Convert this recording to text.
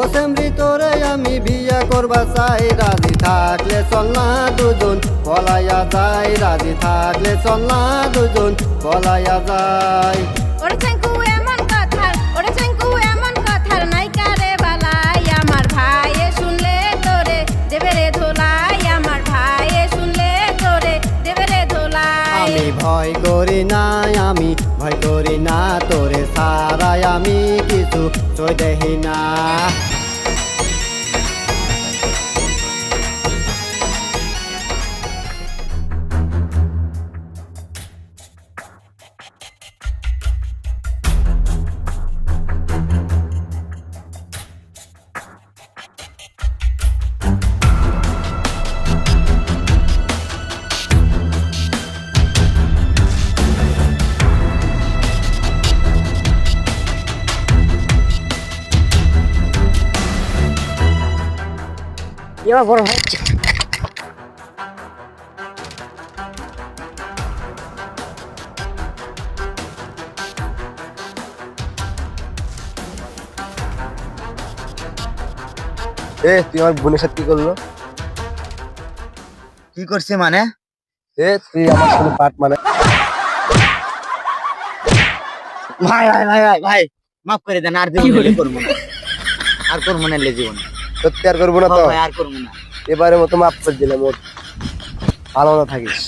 ও সেমরি আমি বিয়া করবা চাই, রাজি থাকলে চল না দুজন, পলাইয়া যাই রাজি থাকলে চল না দুজন, পলাইয়া যায়। আমি ভয় করি না, আমি ভয় করি না, তোরে সারাই আমি কিছু সই দেহি না। এবার বড় হচ্ছে এ তুই আমার বোনের সাথে কি করল? কি করছে মানে? এ তুই আমার সাথে পাট মানে। ভাই ভাই ভাই ভাই ভাই মাফ করে দেন আর জীবনে করব না। আর করব না লে জীবন। সত্যি আর করব না তো। আর করব না। এবারে মতো মাপ করে দিলাম ভালো না থাকিস।